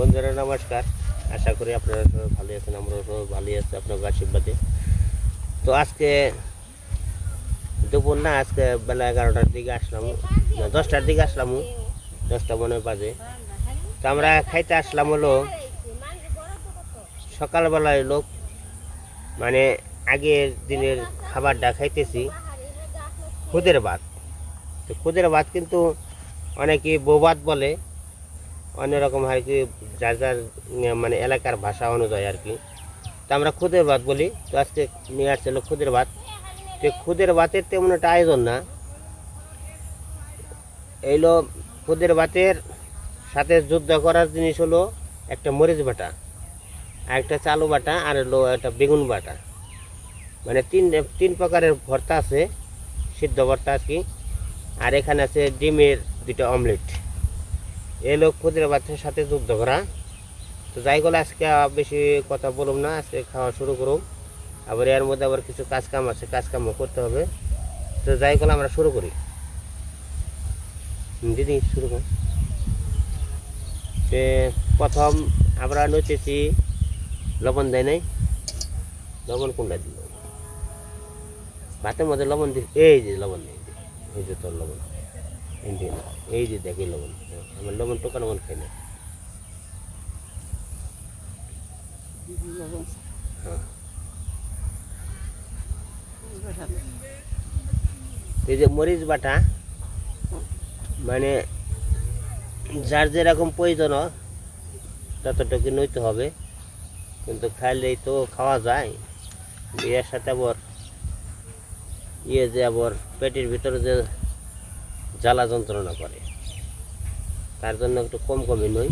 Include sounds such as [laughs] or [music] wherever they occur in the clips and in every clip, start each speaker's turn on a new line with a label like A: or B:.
A: বন্ধুরা, নমস্কার। আশা করি আপনারা সবাই ভালো আছেন, আমরাও সবাই ভালোই আছি আপনার আশীর্বাদে। তো আজকে দুপুর না, আজকে বেলা এগারোটার দিকে আসলাম দশটার দিকে আসলাম, দশটা মনে বাজে। তো আমরা খাইতে আসলাম হলো সকালবেলায় লোক মানে আগের দিনের খাবারটা খাইতেছি, খুদের ভাত। তো খুদের ভাত কিন্তু অনেকে বোবাত বলে অন্যরকম হয় কি, যার যার মানে এলাকার ভাষা অনুযায়ী আর কি। তো আমরা খুদের ভাত বলি, তো আজকে নিয়ে আসছিল খুদের ভাত। তো খুদের ভাতের তেমন একটা আয়োজন না। এইলো খুদের ভাতের সাথে যুদ্ধ করার জিনিস হলো একটা মরিচ বাটা, আর একটা চালু বাটা, আর হলো একটা বেগুন বাটা। মানে তিন তিন প্রকারের ভর্তা আছে, সিদ্ধ ভর্তা আর কি। আর এখানে আছে ডিমের দুটো অমলেট। এই লোক ক্ষুদ্র বাচ্চার সাথে যুদ্ধ করা তো যাই গেলে, আজকে বেশি কথা বলুম না, আজকে খাওয়া শুরু করুম। আবার এর মধ্যে আবার কিছু কাজ কাম আছে কাজ কামও করতে হবে। তো যাই গেলে, আমরা শুরু করি। দিদি, শুরু কর। সে প্রথম আমরা নচেছি, লবণ দেয় নাই? লবণ কোনটা দিল? ভাতের মধ্যে লবণ দি এই যে লবণ এই যে তোর লবণ। এই যে দেখি লবণ। হ্যাঁ, আমার লবণ টোকা লবণ খাই না? হ্যাঁ। এই যে মরিচ বাটা মানে যার যেরকম প্রয়োজন ততটুকু নইতে হবে। কিন্তু খাইলেই তো খাওয়া যায়। বিয়ের সাথে আবার ইয়ে যে আবার পেটের ভিতরে যে জ্বালা যন্ত্রণা করে। তার জন্য একটু কম কমই নই।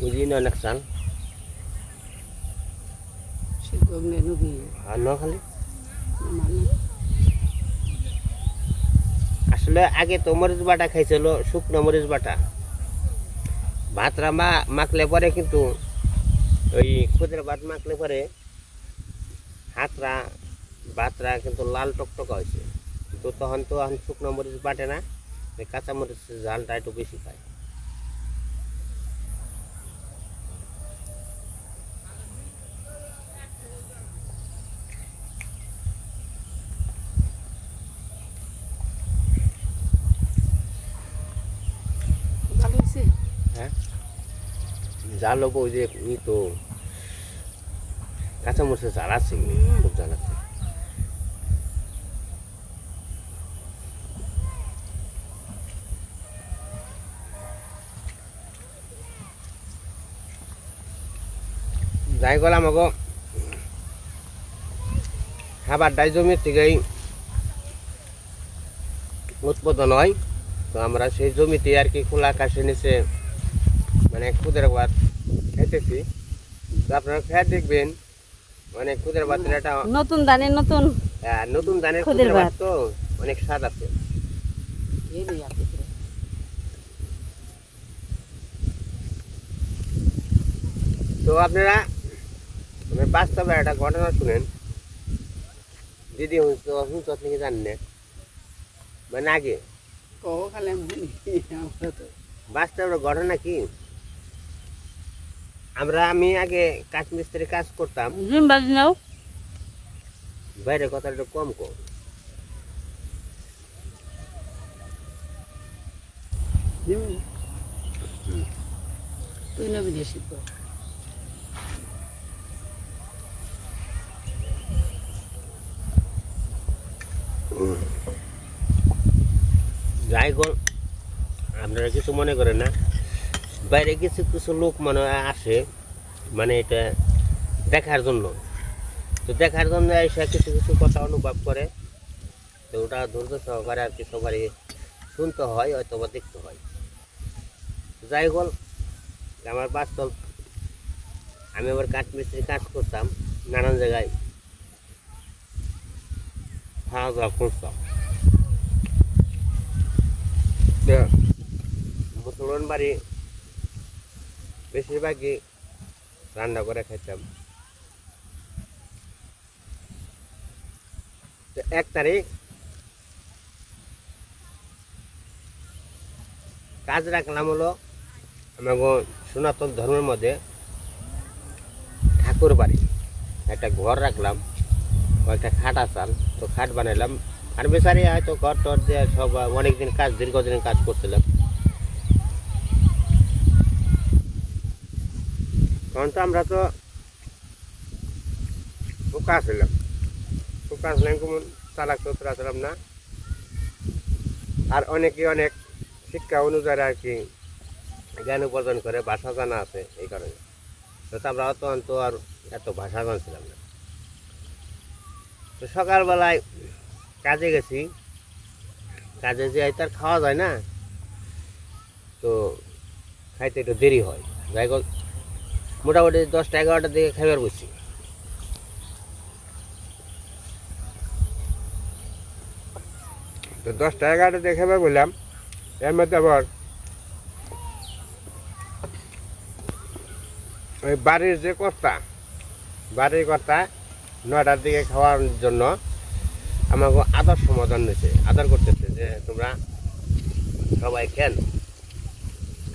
A: বুঝলি না অনেক চাল? আর খালি আসলে আগে তো মরিচ বাটা খাইছিল শুকনো মরিচ বাটা। ভাতরা মা মাখলে পরে কিন্তু ওই খুদের ভাত মাখলে পরে হাতরা ভাতরা কিন্তু লাল টকটকা হয়েছে। কিন্তু তখন তো এখন শুকনো মরিচ বাটে না কাঁচা মরিচ ঝালটা একটু বেশি খায়। হ্যাঁ? জাল হব ওই যে ই তো কাঁচা মরিচের জাল আছে খুব আছে যাই গেলাম আমাকে খাবার ডাই জমির থেকেই উৎপাদন হয়। তো আমরা সেই জমিতে আর কি খোলা আকাশের নিচে মানে খুদের খাইতেছি তো আপনারা খেয়ে দেখবেন মানে খুদের ভাতের একটা
B: নতুন ধানে নতুন
A: আহ, নতুন ধানের
B: খুদের
A: ভাত। তো অনেক স্বাদ আছে। তো আপনারা মানে বাস্তবে একটা ঘটনা শুনেন। দিদি হুঁচো হুঁচো আপনি কি জানেন মানে আগে। বাস্তবের ঘটনা কি? আমরা আমি আগে কাঠ মিস্ত্রি কাজ করতাম।
B: জিম বাজি নাও।
A: বাইরে কথা একটু কম কম
B: তুই না বিদেশি
A: যাই গল আপনারা কিছু মনে করেন না। বাইরে কিছু কিছু লোক মানে আসে মানে এটা দেখার জন্য। তো দেখার জন্য এসে কিছু কিছু কথা অনুভব করে। তো ওটা ধৈর্য সহকারে আর কি সবারই শুনতে হয় হয়তো বা দেখতে হয়। যাই গল আমার বাস্তব আমি আবার কাঠ মিস্ত্রি কাজ করতাম নানান জায়গায়। খাওয়া দাওয়া করতাম মুসলমান বাড়ি বেশিরভাগই রান্না করে খেতাম তো এক তারিখ কাজ রাখলাম হলো আমাকে সনাতন ধর্মের মধ্যে ঠাকুর বাড়ি। একটা ঘর রাখলাম ও একটা খাট আসাল তো খাট বানাইলাম। আর বেচারি হয়তো ঘর টর দিয়ে সব অনেকদিন কাজ দীর্ঘদিন কাজ করছিলাম। তখন তো আমরা তো পোকা ছিলাম। পোকা ছিলাম কেমন চালাক চতুর আসলাম না। আর অনেকে অনেক শিক্ষা অনুযায়ী আর কি জ্ঞান উপার্জন করে ভাষা জানা আছে এই কারণে। তো আমরা অত অন্ত আর এত ভাষা জানছিলাম না। তো সকালবেলায় কাজে গেছি। কাজে যে তার খাওয়া যায় না। তো খাইতে একটু দেরি হয়। যাই মোটামুটি দশটা এগারোটার দিকে খাইবার বসছি। তো দশটা, এগারোটা দিকে খাইবার বললাম, এর মধ্যে আবার ওই বাড়ির যে কর্তা, বাড়ির কর্তা নয়টার দিকে খাওয়ার জন্য আমাকে আদর সমাধান নিয়েছে আদর করতেছে যে তোমরা সবাই খেন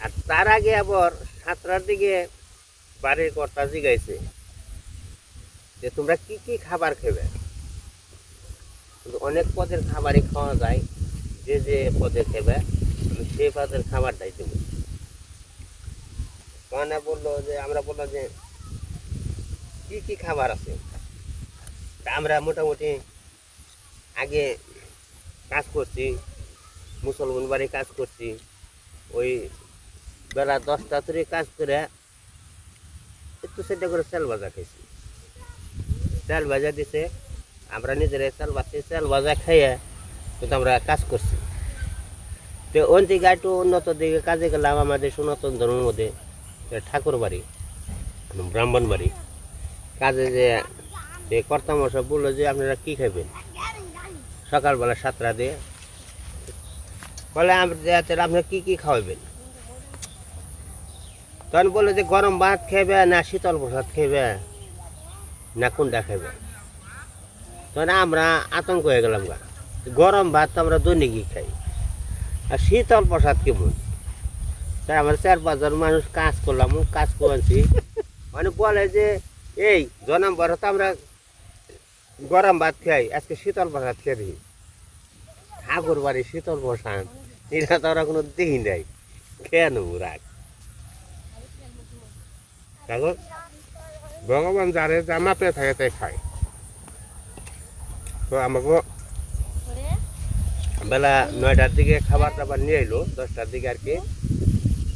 A: আর তার আগে আবার সাতটার দিকে বাড়ির কর্তা জিগাইছে যে তোমরা কি কি খাবার খেবে? অনেক পদের খাবারই খাওয়া যায়, যে যে পদে খেবে, আমি সেই পদের খাবারটাই দেবো। মানে বলল যে, আমরা বললাম যে, কি কি খাবার আছে? তা আমরা মোটামুটি আগে কাজ করছি, মুসলমান বাড়ি কাজ করছি, ওই বেলা দশটা থেকে কাজ করে একটু সেটা করে চাল ভাজা খাইছি। চাল ভাজা দিছে, আমরা নিজেরাই চাল ভাজছি, চাল ভাজা খাইয়ে কিন্তু আমরা কাজ করছি। তো দিকে একটু উন্নত দিকে কাজে গেলাম আমাদের সনাতন ধর্মের মধ্যে ঠাকুর বাড়ি, ব্রাহ্মণ বাড়ি। কাজে যে যে কর্তামশাই বলল যে, আপনারা কি খাবেন সকালবেলা সাতটা দিয়ে। বলে, আমরা আপনারা কি কি খাওয়াবেন? তখন বলল যে গরম ভাত খেবে না শীতল প্রসাদ খেবে না কোনটা খেবে। তখন আমরা আতঙ্ক হয়ে গেলাম গা। গরম ভাত তো আমরা দৈনিকই খাই। আর শীতল প্রসাদ কেমন? তাই আমরা চার পাঁচজন মানুষ কাজ করলাম, কাজ করেছি। মানে বলে যে, এই জনম তো আমরা গরম ভাত খাই, আজকে শীতল প্রসাদ খেয়ে দিই ঠাকুর বাড়ি শীতল প্রসাদ, এটা তো ওরা কোনো দেখি নাই কেন রাখ দেখো ভগবান যারে যা মাপে থাকে, তাই খায়। তো আমাকে বেলা নয়টার দিকে খাবার টাবার নিয়ে এলো, দশটার দিকে আর কি।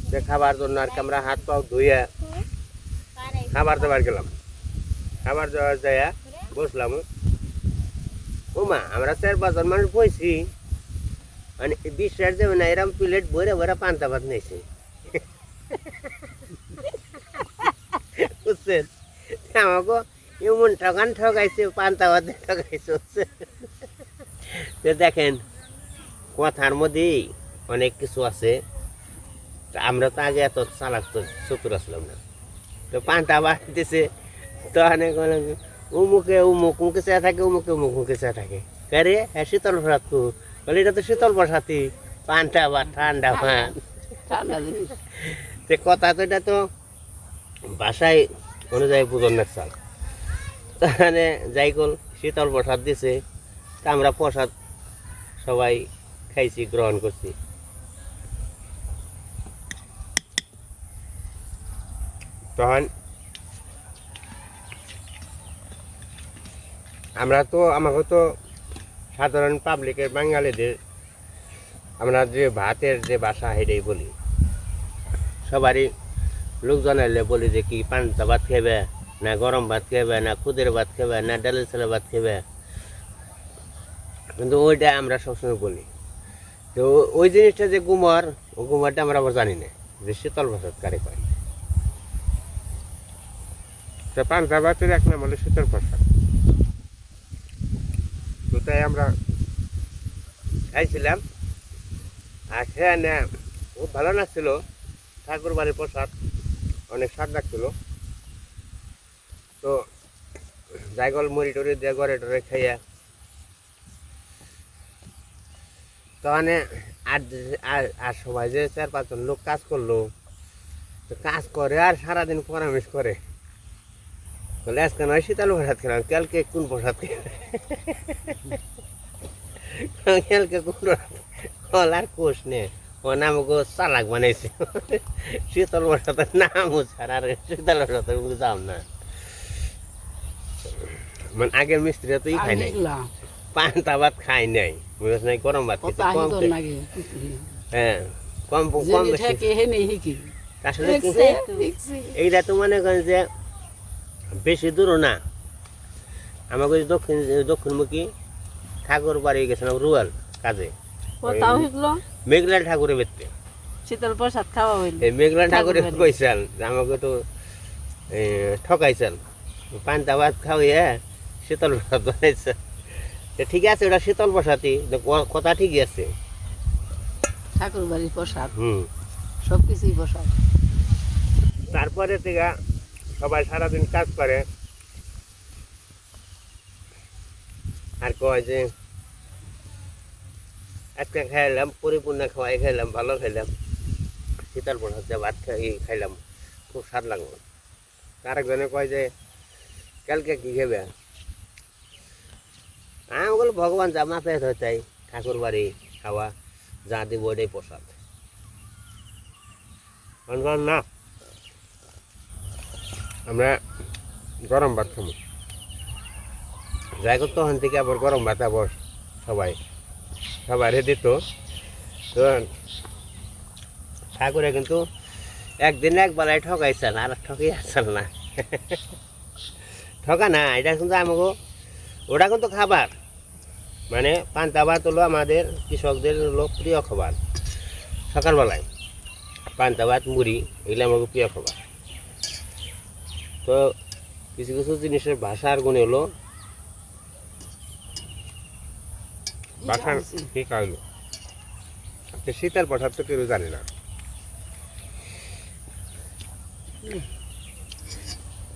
A: সে খাবার জন্য আর কি আমরা হাত পাও ধুয়ে খাবার দাবার গেলাম। খাবার দাবার যায় বসলাম। ও মা আমরা চার পাঁচজন মানুষ বইছি। মানে বিশ্বাস দেবে না, এরম প্লেট ভরে ভরে পান্তা ভাত নিয়েছে। বুঝছেন আমাকে এমন ঠকান ঠকাইছে পান্তা ভাত ঠকাইছে? তো দেখেন কথার মধ্যেই অনেক কিছু আছে। আমরা তো আগে এত চালাক তো চতুর আসলাম না। তো পান্তা তো অনেক উমুকে উমুক মুখে চেয়ে থাকে উমুকে উমুক মুখে চেয়ে থাকে। কারে হ্যাঁ শীতল প্রসাদ বলে এটা তো শীতল প্রসাদই। পান্তা ভাত ঠান্ডা ভাত
B: ঠান্ডা
A: কথা তো এটা তো ভাষায় অনুযায়ী বুঝন না চাল তাহলে যাই কল শীতল প্রসাদ দিছে, তা আমরা প্রসাদ সবাই খাইছি, গ্রহণ করছি। তখন আমরা তো, আমাকে তো সাধারণ পাবলিকের বাঙালিদের, আমরা যে ভাতের যে বাসা হেঁটেই বলি। সবারই লোকজন এলে বলি যে কি পান্তা ভাত খেবে না গরম ভাত খেবে না খুদের ভাত খেবে না ডালের ছেলে ভাত খেবে কিন্তু ওইটা আমরা সবসময় বলি। তো ওই জিনিসটা যে গুমর, ও গুমরটা আমরা আবার জানি না, যে শীতল ভাষাত কারে কয়। তো পান্তা ভাতের এক নাম শীতল প্রসাদ তাই আমরা খাইছিলাম। আর খেয়ে না, খুব ভালো লাগছিল ঠাকুর বাড়ির প্রসাদ। অনেক স্বাদ লাগছিল। তো জায়গল মুড়ি টুড়ি দিয়ে ঘরে টরে খাইয়া। তো মানে আর আর সবাই যে চার পাঁচজন লোক কাজ করল, তো কাজ করে আর সারাদিন পরামর্শ করে। বলে, আজকে নয় শীতল প্রসাদ খেলাম, কালকে কোন প্রসাদ খেলাম কালকে কোন আর কোষ নে ও চালাক বানাইছে। শীতল প্রসাদের নাম ছাড়া আর শীতল বুঝলাম না। মানে আগের মিস্ত্রিরা তো ই খাই নাই। পান্তা ভাত খাই নাই। বুঝছ নাই? গরম ভাত খেতে কম হ্যাঁ কম কম বেশি। আসলে। এইটা তো মনে করেন যে বেশি দূরও না। আমাকে দক্ষিণ দক্ষিণমুখী ঠাকুর বাড়ি গেছিলাম রুয়াল কাজে।
B: শিখলো?
A: মেঘলা ঠাকুরের বেরতে
B: শীতল প্রসাদ খাওয়া হইল।
A: এই মেঘলা ঠাকুরে
B: ঠাকুর বাড়ি।
A: কইসাল আমাকে তো এ, ঠকাইছেন। পান্তা ভাত খাওয়াইয়া শীতল প্রসাদ বানাইছে। ঠিক আছে ওটা শীতল প্রসাদই কথা ঠিকই আছে।
B: ঠাকুর বাড়ির প্রসাদ।
A: হুম।
B: সব কিছুই প্রসাদ।
A: তারপরে থেকে সবাই সারাদিন কাজ করে। আর কয় যে একটা খাইলাম পরিপূর্ণ খাওয়াই খাইলাম, ভালো খাইলাম। শীতল প্রসাদ দিয়ে ভাত খাই খাইলাম, খুব স্বাদ লাগল। আরেকজনে কয় যে, কালকে কি খেবে? আমি বলো ভগবান যা মাথায় চাই ঠাকুর বাড়ি খাওয়া যা দিব ওটাই প্রসাদ না। আমরা গরম ভাত খাব যাই হোক তখন থেকে আবার গরম ভাত আবার সবাই। সবাই দিত ঠাকুরে কিন্তু একদিন এক বেলায় ঠকাইছেন, আর ঠকাই আসছেন না। ঠকা না, এটা কিন্তু আমাকে ওটা কিন্তু খাবার। মানে পান্তা ভাত হলো আমাদের কৃষকদের হলো প্রিয় খাবার, সকালবেলায়। পান্তা ভাত, মুড়ি, এগুলো আমাকে প্রিয় খাবার। তো কিছু কিছু জিনিসের ভাষার গুণে হলো ভাষার কি কারণ? শীতের প্রসাদ তো কেউ জানে না।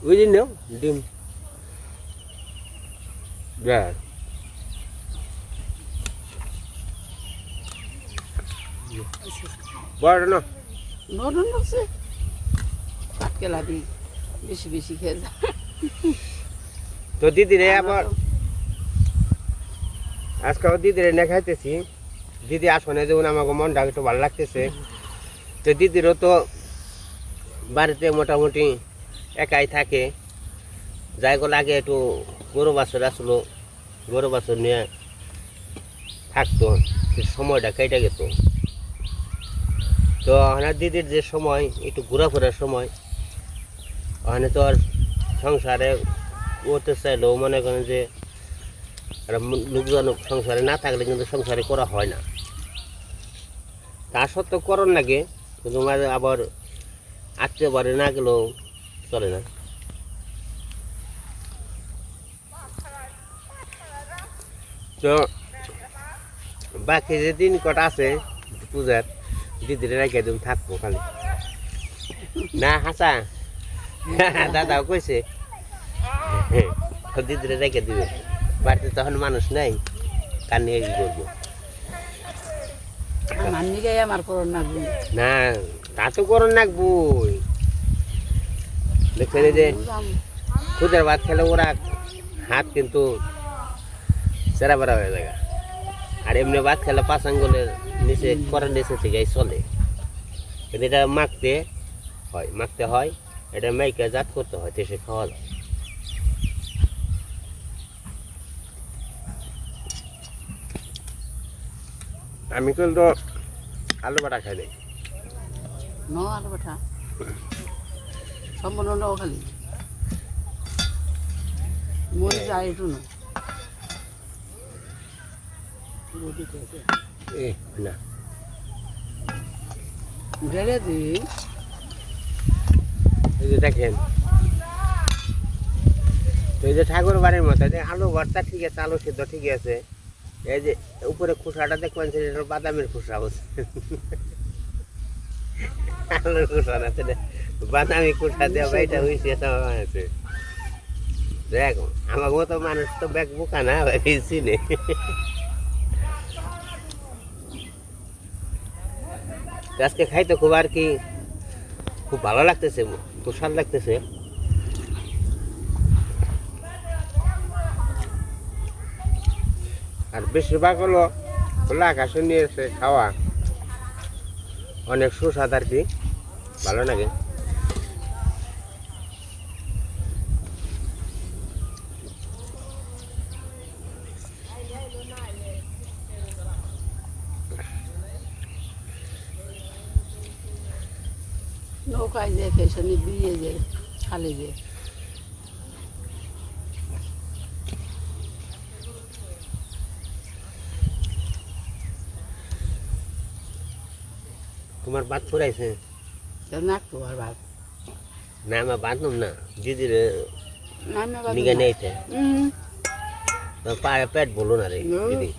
A: বুঝলি না ডিম। হ্যাঁ বড় না।
B: নরম লাগছে পাটকেলা দি বেশি বেশি খেয়ে।
A: তো দিদিরে আবার
B: আমরা তো-
A: আজকে দিদিরে না খাইতেছি। দিদি আসনে যেমন আমাকে মনটা একটু ভালো লাগতেছে। তো দিদিরও তো বাড়িতে মোটামুটি একাই থাকে। যাই গেলে আগে একটু গরু বাছর আসলো। গরু বাছর নিয়ে থাকতো। সময়টা কেটে গেত। তো আমার দিদির যে সময়, একটু ঘোরাফেরার সময়, ওখানে তো আর সংসারে করতে চাইলেও মনে করেন যে আর লোকজন সংসারে না থাকলে কিন্তু সংসারে করা হয় না। তা সত্ত্বেও করার লাগে কিন্তু আবার আত্মীয় বাড়ি না গেলেও চলে না। তো বাকি যে দিন কটা আছে পূজার, দিদিরে রেখে তুমি থাকব খালি। না, হাসা? [laughs] দাদাও কইছে। [laughs] দিদিরে রেখে দিবে। বাড়িতে তখন মানুষ নাই কার নিয়ে কি করব?
B: আমার লাগবে
A: না তা তো যে খুদের ভাত খেলে ওরা হাত কিন্তু সেরা বেড়া হয়ে যায় আর এমনি ভাত খেলে পাঁচ আঙ্গুলের নিচে করার নিচে থেকে চলে। এটা মাখতে হয় মাখতে হয় এটা মেয়েকে জাত করতে হয় সে খাওয়া যায়। আমি কিন্তু আলু বাটা খাই নাই।
B: ন আর কথা সম্পূর্ণ খালি? মই যায় এইটো ন
A: এ না।
B: ঢেলে দি।
A: এই যে দেখেন। তো এই যে ঠাকুর বাড়ির মতো আলু ভর্তা ঠিক আছে আলু সিদ্ধ ঠিক আছে। এই যে উপরে খোসাটা দেখবেন সেটা বাদামের খোসা হচ্ছে আলুর খোসা না সেটা বাদামি খোসা দেওয়া বাইটা হয়েছে আছে দেখ, আমার মতো মানুষ তো ব্যাগ বোকা না চিনে আজকে খাইতে খুব আর কি, খুব ভালো লাগতেছে, খুব স্বাদ লাগতেছে। আর বেশিরভাগ হলো খোলা আকাশে নিয়ে এসে খাওয়া। অনেক সুস্বাদ আর কি। ভালো লাগে।
B: নৌকায় যে খেয়ে বিয়ে যে খালে যে
A: তোমার বাদ ফুরাইছে
B: ভাত
A: না আমার বাঁধলাম না। দিদির নেইতে পায়ে পেট বলো না রে দিদি।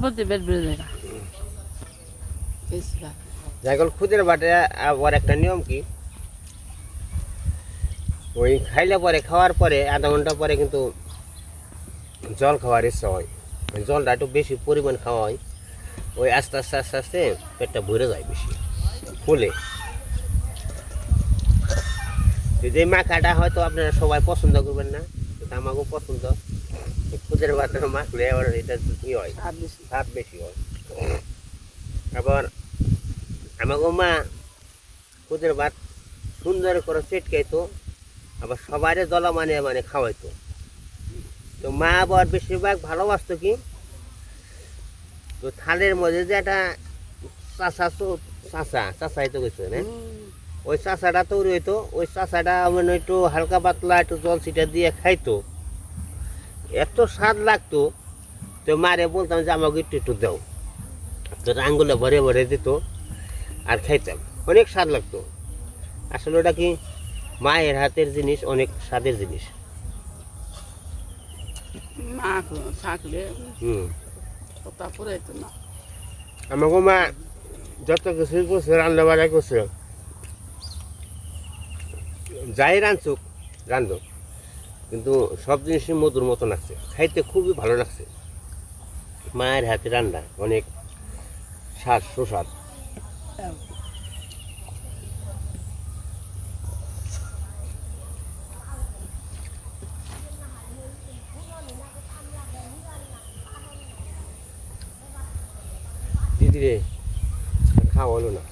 C: ভাত পেট বেড়ে যায়
A: যাইগল খুদের বাটে আবার একটা নিয়ম কি? ওই খাইলে পরে খাওয়ার পরে আধা ঘণ্টা পরে কিন্তু জল খাওয়ার ইচ্ছা হয়। জলটা একটু বেশি পরিমাণ খাওয়া হয় ওই আস্তে আস্তে আস্তে আস্তে পেটটা ভরে যায় বেশি ফুলে। যদি মাখাটা হয়তো আপনারা সবাই পছন্দ করবেন না আমাকেও পছন্দ। খুদের ভাতের মাখলে আবার এটা কি হয়
B: আর বেশি।
A: হয়। আবার আমাকে মা খুদের ভাত সুন্দর করে চেটকাইতো আবার সবারই দলা মানে মানে খাওয়াইতো। তো মা আবার বেশিরভাগ ভালোবাসতো কি? তো থালের মধ্যে যে একটা চাষা তো চাষা চাষাই তো গেছে না? ওই চাষাটা তৈরি হইতো ওই চাষাটা মানে একটু হালকা পাতলা একটু জল ছিটা দিয়ে খাইতো। এত স্বাদ লাগতো তো মারে বলতাম যে আমাকে একটু একটু দাও। তো আঙ্গুলে ভরে ভরে দিত আর খাইতাম। অনেক স্বাদ লাগতো। আসলে ওটা কি মায়ের হাতের জিনিস অনেক স্বাদের জিনিস।
B: মা থাকলে। কথা না।
A: আমাকে মা যত কিছু করছে রান্না বাড়া করছে। যাই রাঁধুক রান্ধুক কিন্তু সব জিনিসই মধুর মতো লাগছে খাইতে খুবই ভালো লাগছে। মায়ের হাতে রান্না অনেক স্বাদ সুস্বাদ দিদি রে খাওয়া হলো না।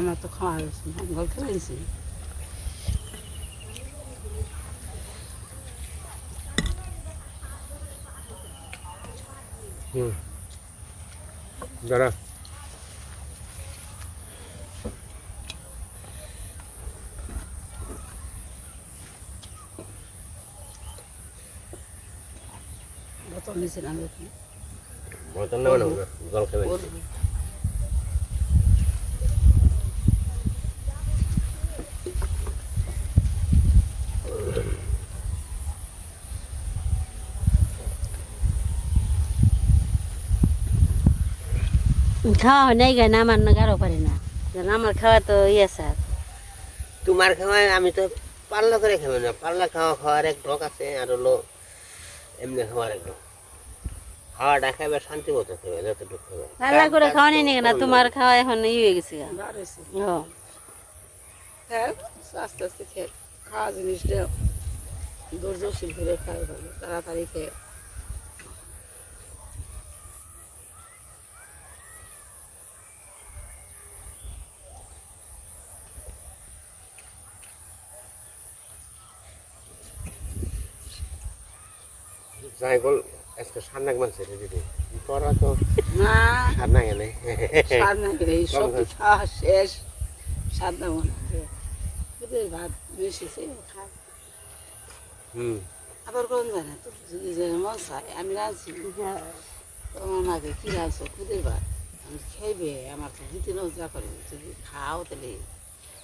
B: আমার তো খাওয়া হয়েছে গল্প খেয়েছি
A: হুম। দাঁড়া।
B: বোতল নিয়েছিলাম দেখি
A: না জল
C: খাওয়া হয় নাই গায়ে আমার না গারো পারি না। যেন আমার খাওয়া তো ইয়ে স্যার
A: তোমার খাওয়ায় আমি তো পাল্লা করে খাব না। পাল্লা খাওয়া খাওয়ার এক ঢক আছে আর হলো এমনি খাওয়ার এক ঢক। খাওয়াটা খাবে শান্তি মতো খাবে যতটুকু খাবে
C: পাল্লা করে খাওয়া নেই না? তোমার খাওয়া এখন ই হয়ে গেছে
B: হ্যাঁ আস্তে আস্তে খেয়ে খাওয়া জিনিসটা ধৈর্যশীল করে খাওয়া ভালো তাড়াতাড়ি খেয়ে।
A: যাই বল আজকে সান্নাক মানছে রে দিদি তোরা তো
B: না
A: সান্নাক এনে
B: করে এই সব খাওয়া শেষ মনে হয় খুদের ভাত খায়।
A: হুম।
B: আবার কোন জানে তো যদি যে মন চায় আমি রাঁধছি। তোমার মাকে কি রাঁধছো? খুদের ভাত। আমি খাইবে আমার তো দিতে নজা করে যদি খাও তাহলে।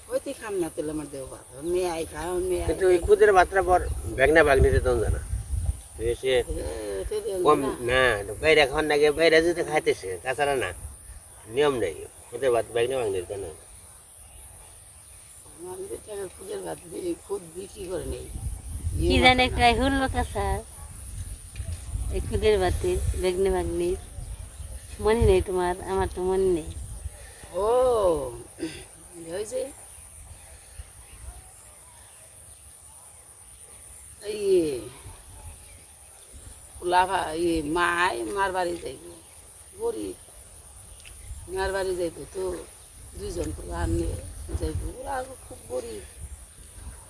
B: হইতে খাম না তাহলে আমার দেহ ভাত। মেয়ে আই খাও মেয়ে
A: খুদের বাত্রা পর ব্যাগনা বাগনিতে তখন জানা। সে কম না বাইরে খাওয়ার নাকি বাইরে যদি খাইতেছে তাছাড়া না নিয়ম নেই খুদের ভাত ব্যাগনা বাগনিতে না
B: আমার টাকা খুদের ভাত খুদ বিক্রি করে নেই
C: কি জানে একটা হলো কাছার এই খুদের বেগনি মনে নেই তোমার আমার তো মনে নেই।
B: ও হয়েছে ইয়ে লাভা ইয়ে মায় মার বাড়ি যাইব। গরিব, মার বাড়ি যাইব তো, দুইজন পোলা নিয়ে যাইব। ওরা খুব গরিব।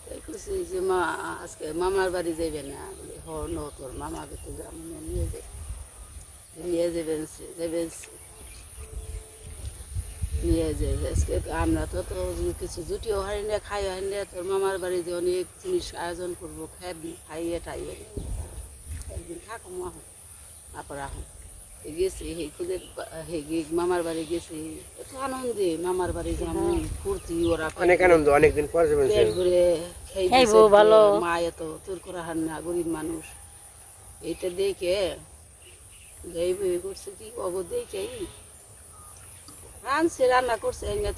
B: তাই কইছে যে মা, আজকে মামার বাড়ি যাইবে না। হ, ন, তোর মামাকে তো গ্রামে নিয়ে যাবে নিয়ে যাবেন যাবেন। নিয়ে যে আজকে আমরা তো তো কিছু জুটিও হারি না খাই হারি না। তোর মামার বাড়িতে অনেক জিনিস আয়োজন করব খাবি খাইয়ে টাইয়ে একদিন থাকো মা তারপর আহ গেছি হে খুদের মামার বাড়ি গেছি এত আনন্দে মামার বাড়ি যেমন ফুর্তি ওরা
A: অনেক আনন্দ অনেকদিন পর যাবেন
B: খাইবে
C: ভালো।
B: মা এত তোর করা হার না গরিব মানুষ এইটা দেখে যাইব করছে কি অগ দেখে রানছে রান্না করছে এনে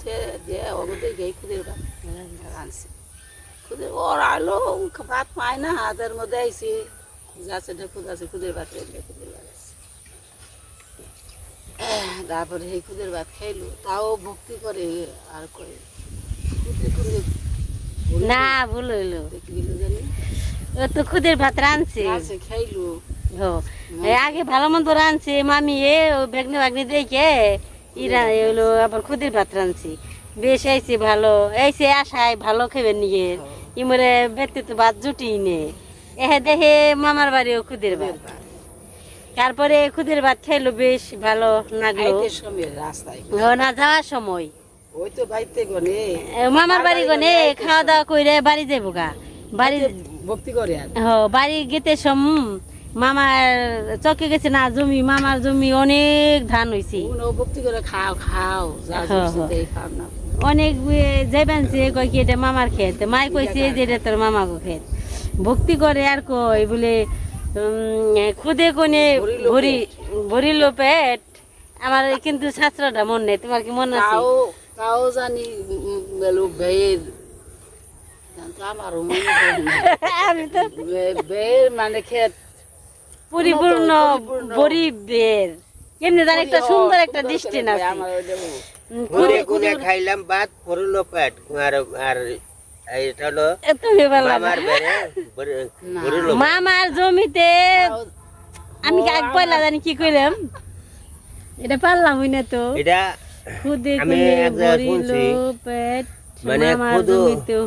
B: দিয়ে অগ দেখে খুদের রানছে খুদের ওর আলো ভাত পায় না হাতের মধ্যে আইসে যাচ্ছে ঢেকুদ আছে খুদের ভাত রেখে খুদের ভাত তারপরে সেই খুদের ভাত খাইলো তাও ভক্তি করে আর করে
C: না। ভুল হইল। ও তো খুদের ভাত
B: আছে খাইলো।
C: আগে ভালো মন্দ রানছে মামি এ ও বেগনি বাগনি দেখে ইরা হলো আবার খুদের ভাত রানছি বেশ আইছে ভালো এইছে আশায় ভালো খেবে নিয়ে। ইমরে বেতে তো ভাত জুটি নে। এহে দেখে মামার বাড়িও খুদের ভাত। তারপরে খুদের ভাত খাইলো বেশ ভালো লাগল।
B: সময়
C: না যাওয়ার সময়।
B: ওই তো বাইতে গনে।
C: মামার বাড়ি গনে খাওয়া দাওয়া কইরে বাড়ি যাব গা। বাড়ি
B: ভক্তি করে
C: বাড়ি গেতে সম মামার চকে গেছে না জমি মামার জমি অনেক ধান
B: ভক্তি করে খাও খাও যা
C: অনেক যাইবেন সে কয় কি এটা মামার ক্ষেত? মাই কইছে যে এটা তোর মামাকে ক্ষেত। ভক্তি করে আর কই বলে খুদে কোনে ভরি ভরিল পেট। আমার কিন্তু শাস্ত্রটা মন নেই তোমার কি মন আছে?
B: তাও জানি লোক আমারও মনে হয় [laughs]
C: আমি তো
B: মানে ক্ষেত।
C: পরিপূর্ণ
B: পরিপূর্ণ।
C: গরিবের এমনি জানি একটা সুন্দর একটা দৃষ্টি না
B: আমার ওই দেবো।
A: ঘুরে ঘুরে খাইলাম ভাত পড়ল পেট। আর আর এটা হলো
C: তুমি বলো
A: মামার
C: জমিতে আমি আগ পয়লা জানি কি কইলাম? এটা পারলাম হই না তো।
A: এটা
C: খুদে
A: আমি শুনছি, মানে খুদু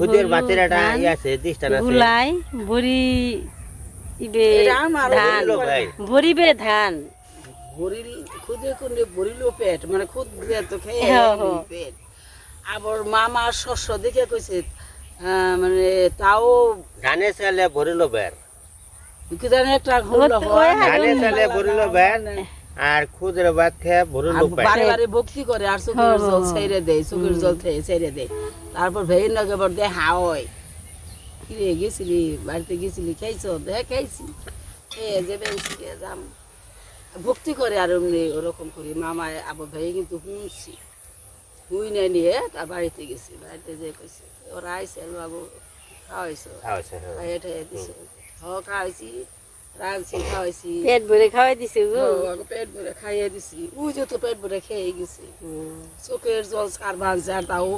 A: খুদের
C: হলো
A: একটা
C: ধান,
A: আছে দৃষ্টান আছে।
C: গুলাই ভরি ইবে ধান।
A: ভরিল ভাই।
C: ধান।
B: বরিল খুদে পেট মানে খুদ দিয়ে তো খেয়ে
C: হ্যাঁ, হ্যাঁ।
B: পেট আবার মামার শস্য দেখে কইছে মানে তাও
A: ধানে চালে ভরিল বের।
B: কি জানি একটা হলো হয়।
A: ধানে চালে ভরিল বের আর খুদের ভাত খেয়ে ভরিল
B: বারে বারে ভক্তি করে আর চোখের জল ছেড়ে দেয় চোখের জল ছেড়ে দেয়। তারপর ভেই নগে বর দেয় হাওয়। কিরে গেছিলি? বাড়িতে গেছিলি? খাইছ দেখ খাইছি খেয়ে যাবে যাম। ভক্তি করে আর এমনি ওরকম করি। মামায় আবার ভাই কিন্তু শুনছি হুই না নিয়ে তার বাড়িতে গেছি বাড়িতে যে কইছে ওরা আইসে বাবু খাওয়াইছো।
A: হ্যাঁ।
B: ঠাইয়ে দিছে। হ খাওয়াইছি রাঁধছি খাওয়াইছি।
C: পেট ভরে খাওয়াই দিছে গো।
B: পেট ভরে খাইয়ে দিছি। ওই যে তো পেট ভরে খেয়ে গেছি। চোখের জল সার বাঁধছে আর তাও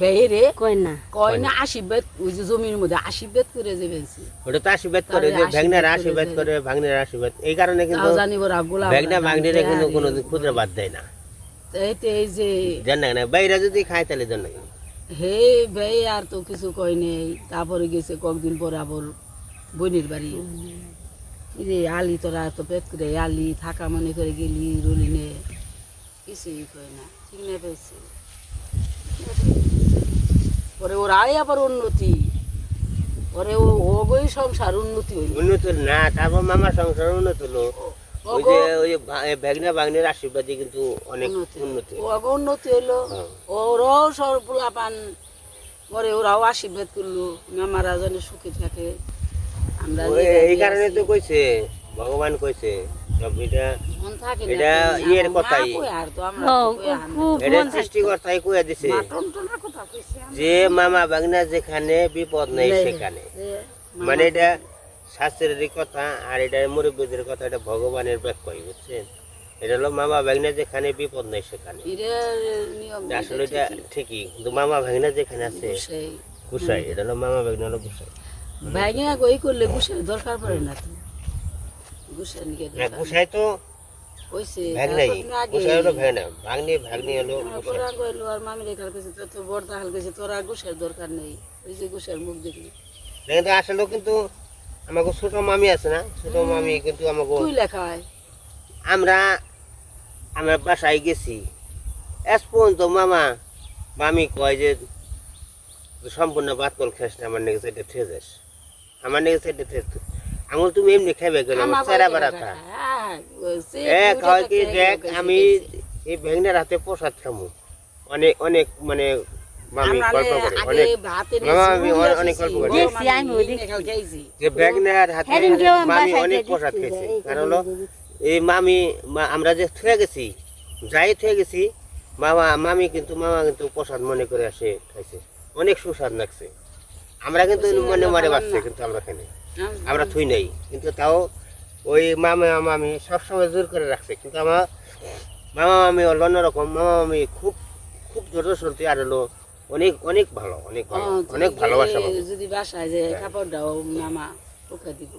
B: বেহেরে
C: কই না?
B: কয় না আশীর্বাদ ওই যে জমির মধ্যে আশীর্বাদ করে যাবেনছি
A: ওটা তো আশীর্বাদ করে যে ভ্যাগনার
B: আশীর্বাদ করে
A: ভাগ্নের আশীর্বাদ। এই কারণে কিন্তু
B: তাও জানি ওরা গোলা
A: ভ্যাগনা ভাগ্নিরে কিন্তু কোনোদিন ক্ষুদ্র বাদ দেয় না।
B: এইতে এই যে
A: জান না বাইরে যদি খায় তাহলে জান না।
B: হে ভাই আর তো কিছু কয় নেই। তারপরে গেছে কয়েকদিন পরে আবার বোনের বাড়ি। এই যে আলি তোরা তো পেট করে আলি থাকা মনে করে গেলি রলিনে কিছুই কয় না ঠিক না পেয়েছি পরে ওর আয় আবার উন্নতি। পরে ও ওগই সংসার উন্নতি হইল।
A: উন্নত না তারপর মামার সংসার উন্নত হলো। ওই যে ওই ভ্যাগনা ভাগ্নের আশীর্বাদে কিন্তু অনেক
B: উন্নতি
A: উন্নতি
B: উন্নতি হইল
A: হ্যাঁ।
B: ওরাও সব পোলা পান পরে ওরাও আশীর্বাদ করল মামারা যেন সুখে থাকে। আমরা
A: এই কারণে তো কইছে ভগবান কইছে সব এটা এটা ইয়ের কথাই। এটা সৃষ্টিকর্তাই কয়ে দিছে। যে মামা বাগনা যেখানে বিপদ নেই সেখানে। মানে এটা শাস্ত্রের কথা আর এটা মুরব্বীদের কথা এটা ভগবানের ব্যাখ্যাই বুঝছেন? এটা হলো মামা ভাগনা যেখানে বিপদ নেই সেখানে। আসলে এটা ঠিকই। কিন্তু মামা ভাগনা যেখানে আছে
B: সেই
A: গুসাই এটা হলো মামা ভাগনা হলো গুসাই।
B: ভাগিনা গই করলে গুছের দরকার পড়ে না তো?
A: না গুসাই তো ভাগনাই গুসাই হলো ভাগনা ভাগনি ভাগনি হলো
B: আমার কইলো আর মামি রেখাল কইছে তো বড় হাল কইছে তোর আর গুছের দরকার নেই। ওই যে গুছের মুখ দেখলি।
A: কিন্তু আসলে কিন্তু আমাকে ছোট মামি আছে না? ছোট মামি কিন্তু আমাকে
B: তুই লেখা হয়।
A: আমরা আমরা বাসায় গেছি। এস পর্যন্ত মামা মামি কয় যে সম্পূর্ণ বাদ কল খাস না আমার নেগে সাইডে থেকে যাস। আমার নেগে সাইডে থেকে আঙুল তুমি এমনি খাইবে গেলে আমার চেরা বেড়া থা এ কয় কি দেখ আমি এই ভেঙনের হাতে প্রসাদ খামু। অনেক অনেক মানে মামি গল্প করে অনেক মামা অনেক- অনেক গল্প করে।
C: দেখছি, আমিও দেখছি।
A: যে ভেঙনের হাতে মামি অনেক প্রসাদ খেয়েছে। কারণ হলো এই মামি আমরা যে থুয়ে গেছি যাই থুয়ে গেছি মামা মামি কিন্তু মামা কিন্তু প্রসাদ মনে করে আসে খাইছে। অনেক সুস্বাদ লাগছে। আমরা কিন্তু মনে মনে বাড়ছে কিন্তু আমরা খাই আমরা থুই নাই। কিন্তু তাও ওই মামা মামি সবসময় জোর করে রাখছে। কিন্তু আমার মামা মামি হলো অন্যরকম। মামা মামি খুব খুব জোর চলতে আর হলো অনেক অনেক ভালো অনেক ভালো অনেক ভালোবাসা।
B: যদি বাসায় যে কাপড় দাও মামা ওকে দিব।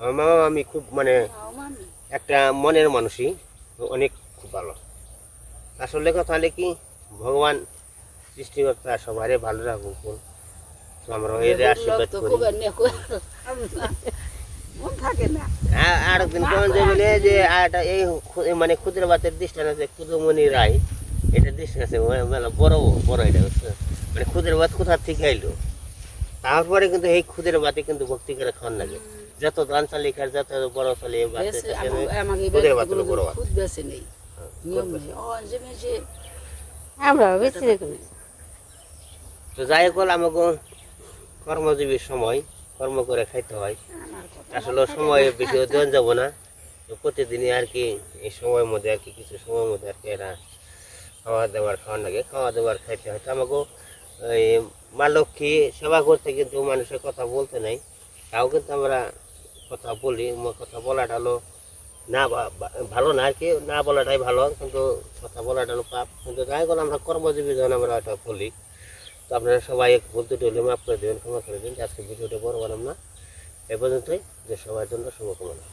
A: মামা মামি খুব মানে একটা মনের মানুষই অনেক খুব ভালো। আসলে কথা হলে কি ভগবান সৃষ্টিকর্তা সবারই ভালো রাখুক আমরা এর আশীর্বাদ করি। আ- আর একদিন যে যে এই মানে ক্ষুদ্র বাতের দৃষ্টান আছে কুদমণি রায় এটা দৃষ্টান আছে ও- মানে বড় বড় এটা বুঝছ? মানে ক্ষুদ্র বাত কোথা থেকে আইলো? তারপরে কিন্তু এই ক্ষুদ্র বাতে কিন্তু ভক্তি করে খাওয়ান লাগে। যত দান চালি খার যত বড় চালি ক্ষুদ্র বাত হলো বড় বাত
B: খুদ বেশি নেই। নিয়ম নেই। ও যে মেজে
C: আমরা
A: তো যাই হোক হল আমাকে কর্মজীবীর সময় কর্ম করে খাইতে হয়। আসলে সময় বেশি দেওয়া যাব না। তো প্রতিদিনই আর কি এই সময়ের মধ্যে আর কি কিছু সময়ের মধ্যে আর কি এরা খাওয়া দাওয়ার খাওয়ার লাগে। খাওয়া দাওয়ার খাইতে হয়তো আমাকে ওই মা লক্ষ্মী সেবা করতে কিন্তু মানুষের কথা বলতে নাই। তাও কিন্তু আমরা কথা বলি। কথা বলাটা হলো, না ভালো না আর কি না বলাটাই ভালো, কিন্তু কথা বলাটা হলো পাপ। কিন্তু যাই হোক আমরা কর্মজীবী যখন আমরা এটা বলি, তো আপনারা সবাই বলতে টলে মাফ করে দেবেন, ক্ষমা করে দেবেন। আজকে ভিডিওটা বড় বানাম না। এ পর্যন্তই। যে সবার জন্য শুভকামনা।